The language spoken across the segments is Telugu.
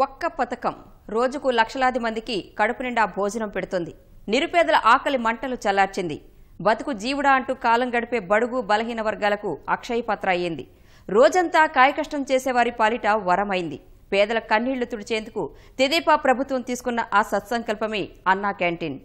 ఒక్క పథకం రోజుకు లక్షలాది మందికి కడుపు నిండా భోజనం పెడుతుంది. నిరుపేదల ఆకలి మంటలు చల్లార్చింది. బతుకు జీవుడా అంటూ కాలం గడిపే బడుగు బలహీన వర్గాలకు అక్షయ పత్ర అయ్యింది. రోజంతా కాయకష్టం చేసేవారి పాలిట వరమైంది. పేదల కన్నీళ్ళు తుడిచేందుకు తెదేపా ప్రభుత్వం తీసుకున్న ఆ సత్సంకల్పమే అన్నా క్యాంటీన్.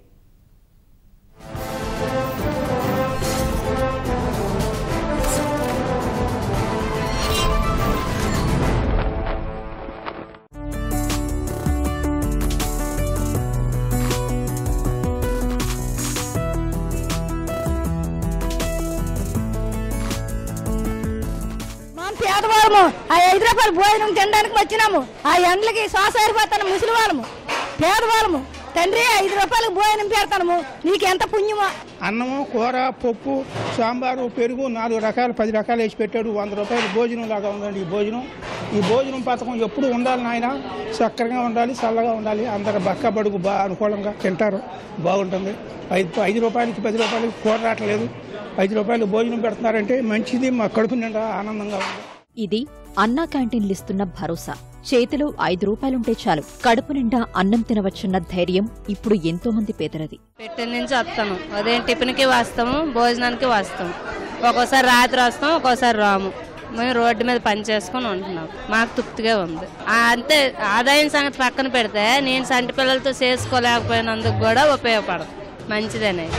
పేదవాళ్ళము ఆ ఐదు రూపాయలు భోజనం తినడానికి వచ్చినాము. ఆ ఎండలకి శ్వాస అయిపోతాను ముసలి వాళ్ళము పేదవాళ్ళము. తండ్రి ఐదు రూపాయలకు భోజనం పెడతాము. నీకు ఎంత పుణ్యమో. అన్నము కూర పప్పు సాంబారు పెరుగు నాలుగు రకాలు పది రకాలు వేసి పెట్టాడు. వంద రూపాయలు భోజనం లాగా ఉందండి ఈ భోజనం. ఈ భోజనం పథకం ఎప్పుడు ఉండాలి నాయన? చక్కగా ఉండాలి చల్లగా ఉండాలి. అందరు బక్క బడుగు బాగా అనుకూలంగా తింటారు. బాగుంటుంది. ఐదు ఐదు రూపాయలకి పది రూపాయలకి కూర రావట్లేదు. ఐదు రూపాయలు భోజనం పెడుతున్నారంటే మంచిది మా కడుపు నిండా ఆనందంగా ఉంది. ఇది అన్నా క్యాంటీన్లు ఇస్తున్న భరోసా. చేతిలో ఐదు రూపాయలుంటే చాలు. కడుపు నిండా అన్నం తినవచ్చన్న ధైర్యం ఇప్పుడు ఎంతో మంది పేదలది. పెట్టెల నుంచి వస్తాము. ఉదయం టిఫిన్కి వస్తాము భోజనానికి వస్తాము. ఒక్కోసారి రాత్రి వస్తాం ఒక్కోసారి రాము. మేము రోడ్డు మీద పని చేసుకొని ఉంటున్నాం. మాకు తృప్తిగా ఉంది. అంతే ఆదాయం సంగతి పక్కన పెడితే నేను సంటి పిల్లలతో చేసుకోలేకపోయినందుకు కూడా ఉపయోగపడదు. మంచిదనే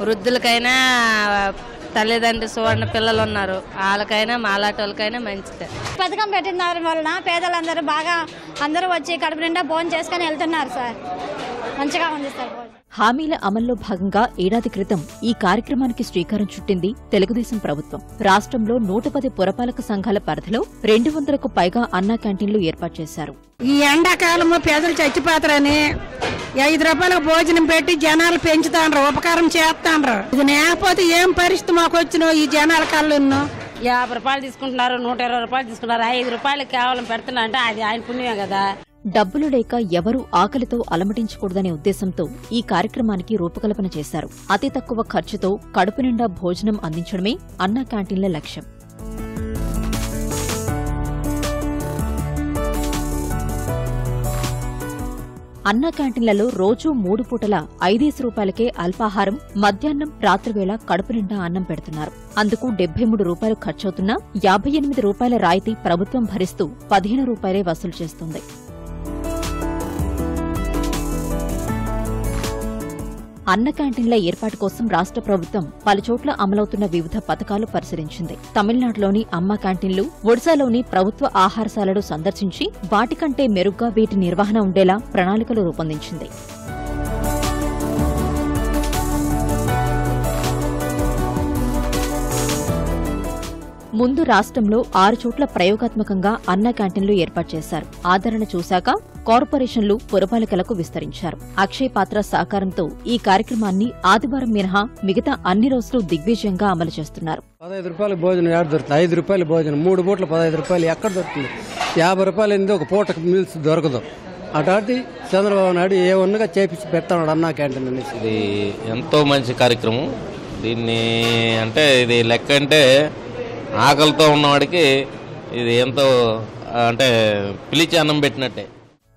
వృద్ధులకైనా తల్లిదండ్రులు చూడని పిల్లలు ఉన్నారు. వాళ్ళకైనా మాలాటి వాళ్ళకైనా మంచిదే. పథకం పెట్టిన దాని వలన పేదలందరూ బాగా అందరూ వచ్చి కడుపు నిండా భోజనం చేసుకొని వెళ్తున్నారు సార్. మంచిగా ఉంది సార్ హామీల అమల్లో భాగంగా ఏడాది క్రితం ఈ కార్యక్రమానికి శ్రీకారం చుట్టింది తెలుగుదేశం ప్రభుత్వం. రాష్ట్రంలో నూట పది పురపాలక సంఘాల పరిధిలో రెండు వందలకు పైగా అన్నా క్యాంటీన్లు ఏర్పాటు చేశారు. ఈ ఎండాకాలము పేదలు చచ్చిపోతారని ఐదు రూపాయలకు భోజనం పెట్టి జనాలు పెంచుతాండ్రు ఉపకారం చేస్తాండ్రు. ఇది లేకపోతే ఏం పరిస్థితి మాకు వచ్చిన ఈ జనాల కళ్ళు యాభై రూపాయలు తీసుకుంటున్నారు నూట ఇరవై రూపాయలు తీసుకున్నారు ఐదు రూపాయలు కేవలం పెడుతున్నా అంటే అది ఆయన పుణ్యమే కదా. డబ్బులు లేక ఎవరూ ఆకలితో అలమటించకూడదనే ఉద్దేశంతో ఈ కార్యక్రమానికి రూపకల్పన చేశారు. అతి తక్కువ ఖర్చుతో కడుపు నిండా భోజనం అందించడమే అన్నా క్యాంటీన్ల లక్ష్యం. అన్నా క్యాంటీన్లలో రోజూ మూడు పూటల ఐదేసి రూపాయలకే అల్పాహారం మధ్యాహ్నం రాత్రివేళ కడుపు నిండా అన్నం పెడుతున్నారు. అందుకు డెబ్బై మూడు రూపాయలు ఖర్చవుతున్నా యాభై ఎనిమిది రూపాయల రాయితీ ప్రభుత్వం భరిస్తూ పదిహేను రూపాయలే వసూలు చేస్తుంది. అన్న క్యాంటీన్ల ఏర్పాటు కోసం రాష్ట్ర ప్రభుత్వం పలుచోట్ల అమలవుతున్న వివిధ పథకాలు పరిశీలించింది. తమిళనాడులోని అమ్మ క్యాంటీన్లు ఒడిశాలోని ప్రభుత్వ ఆహారశాలలు సందర్శించి వాటికంటే మెరుగ్గా వీటి నిర్వహణ ఉండేలా ప్రణాళికలు రూపొందించింది. ముందు రాష్ట్రంలో ఆరు చోట్ల ప్రయోగాత్మకంగా అన్న క్యాంటీన్లు ఏర్పాటు చేశారు. ఆదరణ చూశాక కార్పొరేషన్లు పురపాలికలకు విస్తరించారు. అక్షయ్ పాత్ర సహకారంతో ఈ కార్యక్రమాన్ని ఆదివారం మినహా మిగతా అన్ని రోజులు దిగ్విజయంగా అమలు చేస్తున్నారు. పదహైదు రూపాయల భోజనం ఎక్కడ దొరుకుతుంది? ఐదు రూపాయల భోజనం మూడు పూట్ల పదహైదు రూపాయలు ఎక్కడ దొరుకుతుంది? యాభై రూపాయలు ఏంది ఒక పూటకు మీల్స్ దొరకదు. అటాటి చంద్రబాబు నాయుడు ఏ ఉన్నగా చేపించి పెడతాడు అన్నా క్యాంటీన్ అనేసి. ఇది ఎంతో మంచి కార్యక్రమం. దీన్ని అంటే ఇది లెక్క అంటే ఆకలితో ఉన్నవాడికి ఇది ఎంతో అంటే పిలిచి అన్నం పెట్టినట్టే.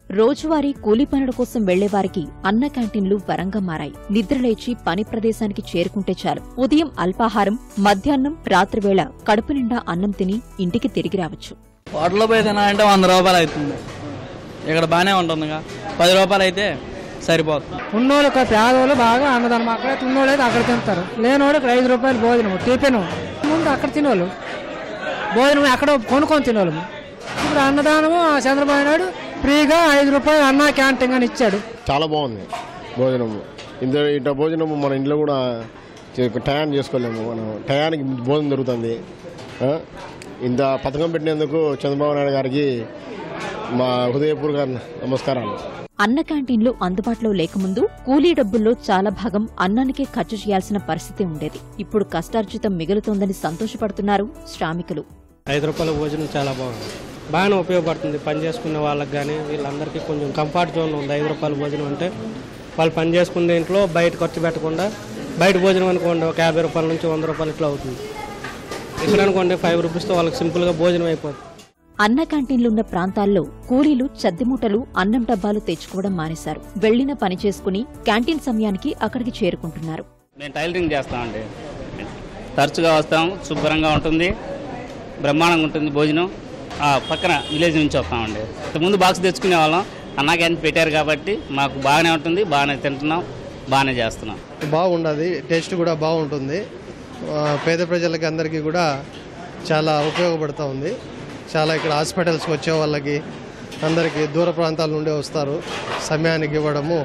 రోజువారీ కూలీ పనుల కోసం వెళ్ళేవారికి అన్న క్యాంటీన్లు వరంగా మారాయి. నిద్రలేచి పని ప్రదేశానికి చేరుకుంటే చాలు. ఉదయం అల్పాహారం మధ్యాహ్నం రాత్రివేళ కడుపు నిండా అన్నం తిని ఇంటికి తిరిగి రావచ్చు. హోటల్లో పోయి తినాలంటే వంద రూపాయలు అవుతుంది. ఇక్కడ బాగానే ఉంటుందిగా. పది రూపాయలు అయితే సరిపోతుంది. ఉన్నోళ్ళు పేదోళ్ళు బాగా అన్నదానం అక్కడ ఉన్నోళ్ళు అయితే అక్కడ తింటారు. లేనోడు ఇక్కడ ఐదు రూపాయలు భోజనం టిఫిన్. ముందు అక్కడ తినోళ్ళు భోజనం ఎక్కడ కొనుక్కొని తినోళ్ళు ఇప్పుడు అన్నదానము ఆ చంద్రబాబు నాయుడు ఫ్రీగా ఐదు రూపాయలు అన్నా క్యాంటీన్ అని ఇచ్చాడు. చాలా బాగుంది భోజనము. ఇంత ఇంత భోజనం మన ఇంట్లో కూడా టయాన్ టయాన్ని చేసుకోలేము. మనం టయానికి భోజనం దొరుకుతుంది. ఇంత పథకం పెట్టినందుకు చంద్రబాబు నాయుడు గారికి మా హృదయపూర్వక నమస్కారాలు. అన్న క్యాంటీన్లు అందుబాటులో లేకముందు కూలీ డబ్బుల్లో చాలా భాగం అన్నానికే ఖర్చు చేయాల్సిన పరిస్థితి ఉండేది. ఇప్పుడు కష్టార్జితం మిగులుతోందని సంతోషపడుతున్నారు శ్రామికులు. ఐదు రూపాయల భోజనం చాలా బాగుంది. బాగానే ఉపయోగపడుతుంది పని చేసుకునే వాళ్ళకి కానీ వీళ్ళందరికీ కొంచెం కంఫర్ట్ జోన్ ఉంది. ఐదు రూపాయల భోజనం అంటే వాళ్ళు పని చేసుకునే ఇంట్లో బయట ఖర్చు పెట్టకుండా బయట భోజనం అనుకోండి ఒక యాభై రూపాయల నుంచి వంద రూపాయలు ఇట్లా అవుతుంది. ఇక్కడ అనుకోండి ఫైవ్ రూపీస్తో వాళ్ళకి సింపుల్గా భోజనం అయిపోతుంది. అన్న క్యాంటీన్లున్న ప్రాంతాల్లో కూలీలు చద్దిమూటలు అన్నం డబ్బాలు తెచ్చుకోవడం మానేశారు. వెళ్ళిన పని చేసుకుని క్యాంటీన్ సమయానికి అక్కడికి చేరుకుంటున్నారు. మేము టైలరింగ్ చేస్తామండి. తరచుగా వస్తాం శుభ్రంగా ఉంటుంది బ్రహ్మాండంగా ఉంటుంది భోజనం. ఆ, పక్కన విలేజ్ నుంచి వస్తామండి. ముందు బాక్స్ తెచ్చుకునే వాళ్ళం అన్నా క్యాంటీన్ పెట్టారు కాబట్టి మాకు బాగానే ఉంటుంది బాగానే తింటున్నాం బాగానే చేస్తున్నాం. బాగుండదు టేస్ట్ కూడా బాగుంటుంది. పేద ప్రజలకి అందరికీ కూడా చాలా ఉపయోగపడుతూ ఉంది. చాలా ఇక్కడ హాస్పిటల్స్కి వచ్చే వాళ్ళకి అందరికీ దూర ప్రాంతాల నుండి వస్తారు. సమయానికి ఇవ్వడము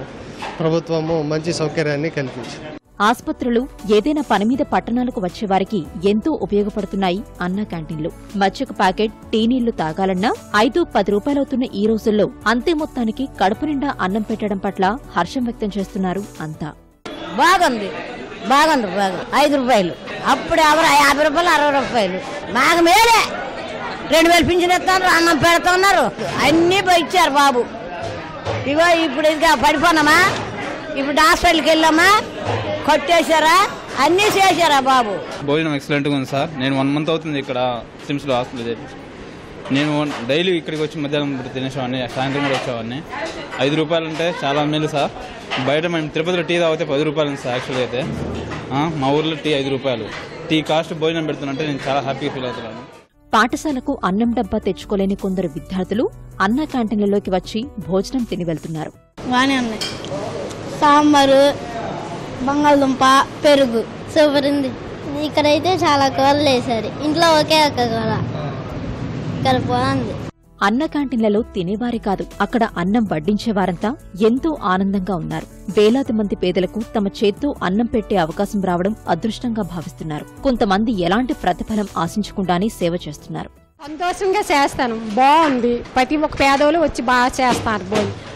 ప్రభుత్వము మంచి సౌకర్యాన్ని కల్పించింది. ఆస్పత్రులు ఏదైనా పని మీద పట్టణాలకు వచ్చేవారికి ఎంతో ఉపయోగపడుతున్నాయి అన్న క్యాంటీన్లు. మచ్చక ప్యాకెట్ టీ నీళ్ళు తాగాలన్నా ఐదు పది రూపాయలవుతున్న ఈ రోజుల్లో అంతే మొత్తానికి కడుపు నిండా అన్నం పెట్టడం పట్ల హర్షం వ్యక్తం చేస్తున్నారు అంతా. బాగుంది. బాగుంది బాగా ఐదు రూపాయలు. అప్పుడు ఎవరు యాభై రూపాయలు అరవై రూపాయలు. మాకు మేలే. రెండు వేలు పింఛన్ ఇస్తున్నారు అన్నం పెడుతున్నారు. అన్నీ పోయి ఇచ్చారు బాబు. ఇగో ఇప్పుడు ఇంకా పడిపోనామా ఇప్పుడు హాస్పిటల్కి వెళ్ళామా కొట్టేశారా? అన్నీ చేశారా బాబు? భోజనం ఎక్సలెంట్గా ఉంది సార్. నేను వన్ మంత్ అవుతుంది ఇక్కడ సిమ్స్లో హాస్పిటల్ చేరి. నేను డైలీ ఇక్కడికి వచ్చి మధ్యాహ్నం తినేసేవాడిని సాయంత్రం కూడా వచ్చేవాడిని. ఐదు రూపాయలు అంటే చాలా మేలు సార్. బయట మేము తిరుపతిలో టీ తాగితే పది రూపాయలు ఉంది సార్ యాక్చువల్గా అయితే. మా ఊర్లో టీ ఐదు రూపాయలు. టీ కాస్ట్ భోజనం పెడుతున్నంటే నేను చాలా హ్యాపీగా ఫీల్ అవుతున్నాను. పాఠశాలకు అన్నం డబ్బా తెచ్చుకోలేని కొందరు విద్యార్థులు అన్న క్యాంటీన్లలోకి వచ్చి భోజనం తిని వెళ్తున్నారు. సాంబారు బంగాళదుంప పెరుగు. సూపర్ ఉంది ఇక్కడైతే చాలా కూరలు వేసారు ఇంట్లో ఒకే ఒక కూర. ఇక్కడ బాగుంది. అన్న క్యాంటీన్లలో తినేవారే కాదు. అక్కడ అన్నం వడ్డించేవారంతా ఎంతో ఆనందంగా ఉన్నారు. వేలాది మంది పేదలకు తమ చేత్తో అన్నం పెట్టే అవకాశం రావడం అదృష్టంగా భావిస్తున్నారు. కొంతమంది ఎలాంటి ప్రతిఫలం ఆశించకుండానే సేవ చేస్తున్నారు. సంతోషంగా చేస్తాను. బాగుంది. ప్రతి ఒక్క పేదోళ్ళు వచ్చి బాగా చేస్తారు.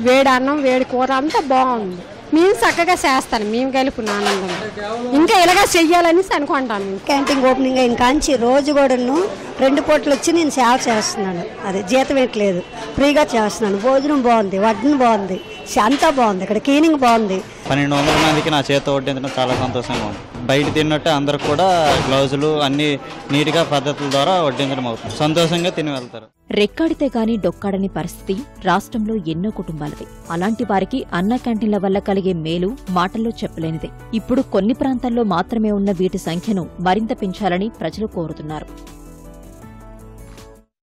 వేడి అన్నం వేడి కూర అంతా బాగుంది. మేము చక్కగా చేస్తాను. మేము కలిపి ఆనందం. ఇంకా ఇలాగా చెయ్యాలని అనుకుంటాను క్యాంటీన్ ఓపెనింగ్ అయిన కాంచి రోజు కూడాను రెండు పూటలు వచ్చి నేను సేవ చేస్తున్నాను. అది జీతం ఎట్లేదు ఫ్రీగా చేస్తున్నాను. భోజనం బాగుంది. వడ్డన బాగుంది. అంతా బాగుంది. ఇక్కడ క్లీనింగ్ బాగుంది. పన్నెండు వందల మందికి నా చేత వడ్డించడం చాలా సంతోషంగా ఉంది. బయట తిన్నట్టే అందరికి కూడా గ్లౌజులు అన్ని నీట్గా పద్ధతుల ద్వారా వడ్డించడం అవుతుంది. సంతోషంగా తిని వెళ్తారు. రెక్కాడితే గాని డొక్కాడని పరిస్థితి రాష్ట్రంలో ఎన్నో కుటుంబాలది. అలాంటి వారికి అన్న క్యాంటీన్ల వల్ల కలిగే మేలు మాటల్లో చెప్పలేనిదే. ఇప్పుడు కొన్ని ప్రాంతాల్లో మాత్రమే ఉన్న వీటి సంఖ్యను మరింత పెంచాలని ప్రజలు కోరుతున్నారు.